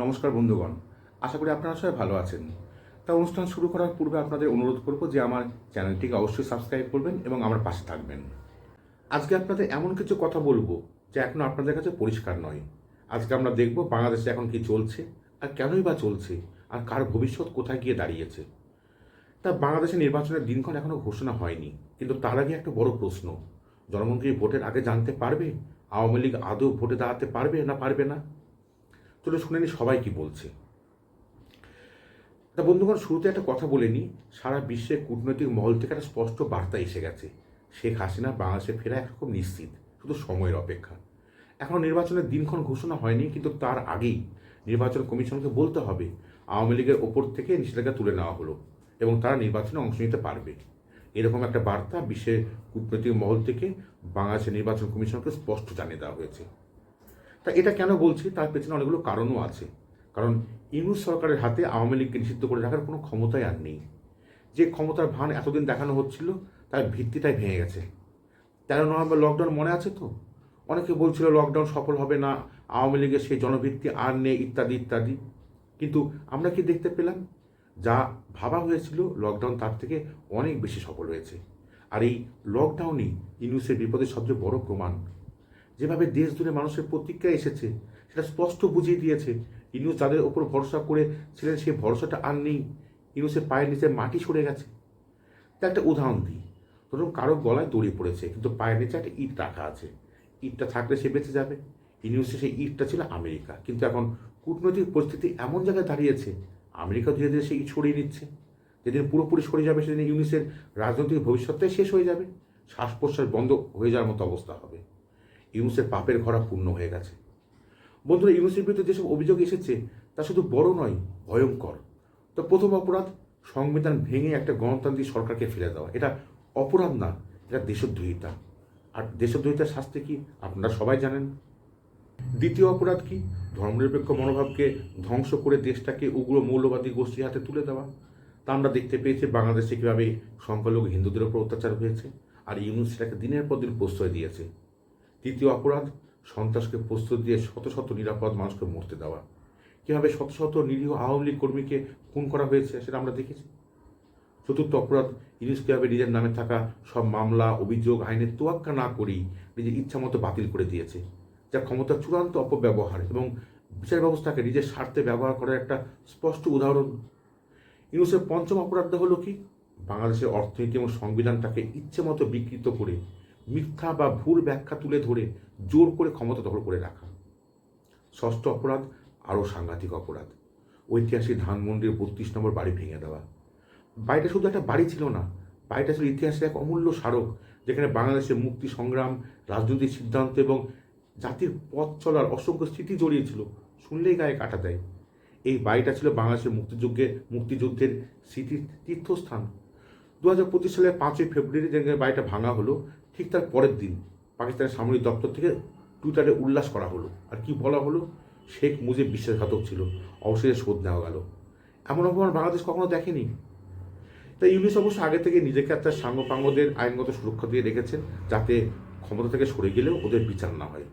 নমস্কার বন্ধুগণ। আশা করি আপনারা সবাই ভালো আছেন। তা অনুষ্ঠান শুরু করার পূর্বে আপনাদের অনুরোধ করব যে আমার চ্যানেলটিকে অবশ্যই সাবস্ক্রাইব করবেন এবং আমার পাশে থাকবেন। আজকে আপনাদের এমন কিছু কথা বলব যা এখনও আপনাদের কাছে পরিষ্কার নয়। আজকে আমরা দেখব বাংলাদেশে এখন কি চলছে, আর কেনই বা চলছে, আর কার ভবিষ্যৎ কোথায় গিয়ে দাঁড়িয়েছে। তা বাংলাদেশের নির্বাচনের দিনক্ষণ এখনও ঘোষণা হয়নি, কিন্তু তার আগে একটা বড় প্রশ্ন। কি ভোটের আগে জানতে পারবে? আওয়ামী লীগ আদৌ ভোটে দাঁড়াতে পারবে না পারবে না? চলো শুনে নি সবাই কি বলছে। তা বন্ধুগণ, শুরুতে একটা কথা বলে নিই সারা বিশ্বের কূটনৈতিক মহল থেকে একটা স্পষ্ট বার্তা এসে গেছে। শেখ হাসিনা বাংলাদেশে ফেরা একরকম নিশ্চিত, শুধু সময়ের অপেক্ষা। এখনও নির্বাচনের দিনক্ষণ ঘোষণা হয়নি, কিন্তু তার আগেই নির্বাচন কমিশনকে বলতে হবে, আওয়ামী লীগের ওপর থেকে নিষেধাজ্ঞা তুলে নেওয়া হলো এবং তারা নির্বাচনে অংশ নিতে পারবে। এরকম একটা বার্তা বিশ্বের কূটনৈতিক মহল থেকে বাংলাদেশের নির্বাচন কমিশনকে স্পষ্ট জানিয়ে দেওয়া হয়েছে। তা এটা কেন বলছি? তার পেছনে অনেকগুলো কারণও আছে। কারণ ইউনুস সরকারের হাতে আওয়ামী লীগকে নিষিদ্ধ করে রাখার কোনো ক্ষমতাই আর নেই। যে ক্ষমতার ভান এতদিন দেখানো হচ্ছিল, তার ভিত্তিটাই ভেঙে গেছে। তেরো নভেম্বর লকডাউন মনে আছে তো? অনেকে বলছিল লকডাউন সফল হবে না, আওয়ামী লীগের সেই জনভিত্তি আর নেই, ইত্যাদি ইত্যাদি। কিন্তু আমরা কি দেখতে পেলাম? যা ভাবা হয়েছিল লকডাউন তার থেকে অনেক বেশি সফল হয়েছে। আর এই লকডাউনই ইউনুসের বিপদের সবচেয়ে বড় প্রমাণ। যেভাবে দেশ জুড়ে মানুষের প্রতিক্রিয়া এসেছে, সেটা স্পষ্ট বুঝিয়ে দিয়েছে। ইউনুস যাদের ওপর ভরসা করেছিলেন সেই ভরসাটা আর নেই। ইউনুসের পায়ের নিচে মাটি সরে গেছে। তা একটা উদাহরণ দিই। ধরুন কারও গলায় দড়ি পড়েছে, কিন্তু পায়ের নিচে একটা ইট রাখা আছে। ইটটা থাকলে সে বেঁচে যাবে। ইউনুসের সেই ইটটা ছিল আমেরিকা। কিন্তু এখন কূটনৈতিক পরিস্থিতি এমন জায়গায় দাঁড়িয়েছে, আমেরিকা ধীরে ধীরে সেই ইট সরিয়ে নিচ্ছে। যেদিন পুরোপুরি সরে যাবে, সেদিন ইউনিসের রাজনৈতিক ভবিষ্যৎটাই শেষ হয়ে যাবে। শ্বাস প্রশ্বাস বন্ধ হয়ে যাওয়ার মতো অবস্থা হবে। ইউনুসের পাপের ঘরা পূর্ণ হয়ে গেছে। বন্ধুরা, ইউনুসের বিরুদ্ধে যেসব অভিযোগ এসেছে, তা শুধু বড় নয়, ভয়ঙ্কর। তো প্রথম অপরাধ, সংবিধান ভেঙে একটা গণতান্ত্রিক সরকারকে ফেলে দেওয়া। এটা অপরাধ না, এটা দেশদ্রোহিতা। আর দেশদ্রোহিতার শাস্তি কি আপনারা সবাই জানেন? দ্বিতীয় অপরাধ কি? ধর্মনিরপেক্ষ মনোভাবকে ধ্বংস করে দেশটাকে উগ্র মৌলবাদী গোষ্ঠীর হাতে তুলে দেওয়া। তা আমরা দেখতে পেয়েছি বাংলাদেশে কীভাবে সংখ্যালঘু হিন্দুদের উপর অত্যাচার হয়েছে। আর ইউনুস সেটাকে দিনের পর দিন প্রশ্রয় দিয়েছে। তৃতীয় অপরাধ, সন্ত্রাসকে প্রস্তুত দিয়ে শত শত নিরাপদ মানুষকে মরতে দেওয়া। কীভাবে শত শত নিরীহ আওয়ামী লীগ কর্মীকে খুন করা হয়েছে সেটা আমরা দেখেছি। চতুর্থ অপরাধ ইউনুস কীভাবে নিজের নামে থাকা সব মামলা, অভিযোগ, আইনের তোয়াক্কা না করেই নিজের ইচ্ছা মতো বাতিল করে দিয়েছে। যা ক্ষমতার চূড়ান্ত অপব্যবহার এবং বিচার ব্যবস্থাকে নিজের স্বার্থে ব্যবহার করার একটা স্পষ্ট উদাহরণ। ইউনুসের পঞ্চম অপরাধটা হলো কি? বাংলাদেশের অর্থনীতি এবং সংবিধানটাকে ইচ্ছে মতো বিকৃত করে মিথ্যা বা ভুল ব্যাখ্যা তুলে ধরে জোর করে ক্ষমতা দখল করে রাখা। ষষ্ঠ অপরাধ, আরও সাংঘাতিক অপরাধ। ঐতিহাসিক ধানমন্ডির বত্রিশ নম্বর বাড়ি ভেঙে দেওয়া। বাড়িটা শুধু একটা বাড়ি ছিল না, বাড়িটা ছিল ইতিহাসের এক অমূল্য স্মারক, যেখানে বাংলাদেশের মুক্তি সংগ্রাম, রাজনৈতিক সিদ্ধান্ত এবং জাতির পথ চলার অসংখ্য স্মৃতি জড়িয়ে ছিল, শুনলেই গায়ে কাটা দেয়। এই বাড়িটা ছিল বাংলাদেশের মুক্তিযুদ্ধে মুক্তিযুদ্ধের স্মৃতির তীর্থস্থান। দু হাজার পঁচিশ সালের পাঁচই ফেব্রুয়ারি যেখানে বাড়িটা ভাঙা হলো ঠিক তার পরের দিন পাকিস্তানের সামরিক দপ্তর থেকে টুইটারে উল্লাস করা হলো। আর কি বলা হলো? শেখ মুজিব বিশ্বাসঘাতক ছিল। অবশেষে শোধ নেওয়া গেল। এমন অপমান বাংলাদেশ কখনো দেখেনি? তাই ইউনিস অবশ্য আগে থেকে নিজেকে আর তার সাঙ্গপাঙ্গদের আইনগত সুরক্ষা দিয়ে রেখেছেন যাতে ক্ষমতা থেকে সরে গেলেও ওদের বিচার না হয়।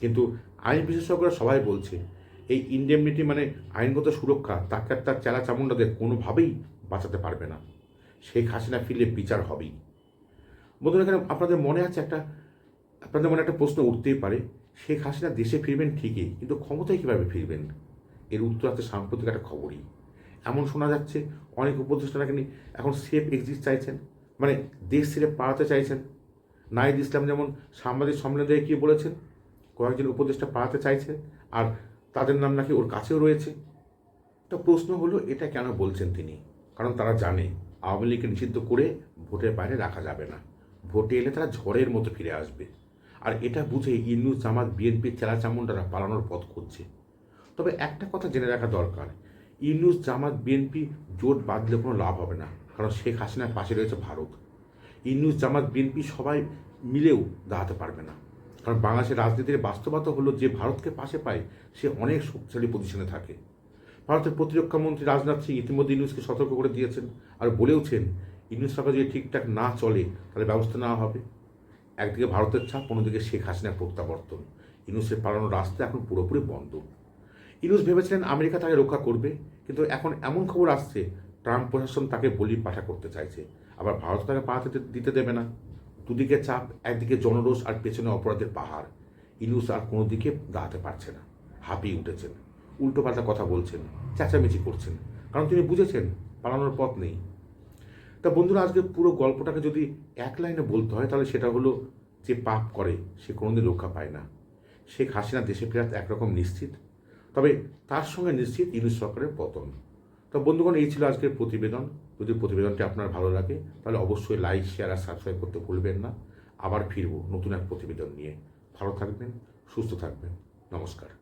কিন্তু আইন বিশেষজ্ঞরা সবাই বলছে, এই ইন্ডেমনিটি মানে আইনগত সুরক্ষা, তাকে আর তার চেলা চামুন্ডাদের কোনোভাবেই বাঁচাতে পারবে না। শেখ হাসিনা ফিরলে বিচার হবেই। বন্ধুরা, এখানে আপনাদের মনে আছে একটা, আপনাদের মনে একটা প্রশ্ন উঠতেই পারে। শেখ হাসিনা দেশে ফিরবেন ঠিকই, কিন্তু ক্ষমতায় কীভাবে ফিরবেন? এর উত্তর আছে সাম্প্রতিক একটা খবরই। এমন শোনা যাচ্ছে, অনেক উপদেষ্টারা নাকি এখন সেফ এক্সিট চাইছেন? মানে দেশ ছেড়ে পালাতে চাইছেন? নাইদ ইসলাম যেমন সাংবাদিক সম্মেলনে গিয়ে বলেছেন? কয়েকজন উপদেষ্টা পালাতে চাইছে আর তাদের নাম নাকি ওর কাছেও রয়েছে। তো প্রশ্ন হলো, এটা কেন বলছেন তিনি? কারণ তারা জানে, আওয়ামী লীগকে নিষিদ্ধ করে ভোটের বাইরে রাখা যাবে না। ভোটে এলে তারা ঝড়ের মতো ফিরে আসবে। আর এটা বুঝে ইন্নুস জামাত বিএনপির চেলা চামুন্ডারা পালানোর পথ করছে তবে একটা কথা জেনে রাখা দরকার ইউনুস জামাত, বিএনপি জোট বাঁধলে কোনো লাভ হবে না, কারণ শেখ হাসিনার পাশে রয়েছে ভারত। ইউনুস জামাত, বিএনপি সবাই মিলেও দাঁড়াতে পারবে না, কারণ বাংলাদেশের রাজনীতির বাস্তবতা হলো যে ভারতকে পাশে পায় সে অনেক শক্তিশালী পজিশনে থাকে। ভারতের প্রতিরক্ষা মন্ত্রী রাজনাথ সিং ইতিমধ্যে ইউনুসকে সতর্ক করে দিয়েছেন আর বলেওছেন ইউনুস সরকার যদি ঠিকঠাক না চলে, তাহলে ব্যবস্থা নেওয়া হবে। একদিকে ভারতের ছাপ অন্যদিকে শেখ হাসিনার প্রত্যাবর্তন। ইউনুসের পালানোর রাস্তা এখন পুরোপুরি বন্ধ। ইনুস ভেবেছিলেন আমেরিকা তাকে রক্ষা করবে, কিন্তু এখন এমন খবর আসছে, ট্রাম্প প্রশাসন তাকে বলি পাঠা করতে চাইছে। আবার ভারত তাকে পা দিতে- দেবে না। দুদিকে চাপ, একদিকে জনরোষ আর পেছনে অপরাধের পাহাড়। ইনুস আর কোনো দিকে দাঁড়াতে পারছে না। হাঁপিয়ে উঠেছেন। উল্টোপাল্টা কথা বলছেন, চেঁচামেচি করছেন। কারণ তিনি বুঝেছেন, পালানোর পথ নেই। তা বন্ধুরা, আজকে পুরো গল্পটাকে যদি এক লাইনে বলতে হয়, তাহলে সেটা হলো যে পাপ করে, সে কোনোদিন রক্ষা পায় না। শেখ হাসিনা দেশে ফেরাত একরকম নিশ্চিত, তবে তার সঙ্গে নিশ্চিত ইউনিট সরকারের পতন। তো বন্ধুগণ, এই ছিল আজকের প্রতিবেদন। যদি প্রতিবেদনটি আপনার ভালো লাগে, তাহলে অবশ্যই লাইক, শেয়ার আর সাবস্ক্রাইব করতে ভুলবেন না। আবার ফিরবো নতুন এক প্রতিবেদন নিয়ে। ভালো থাকবেন, সুস্থ থাকবেন। নমস্কার।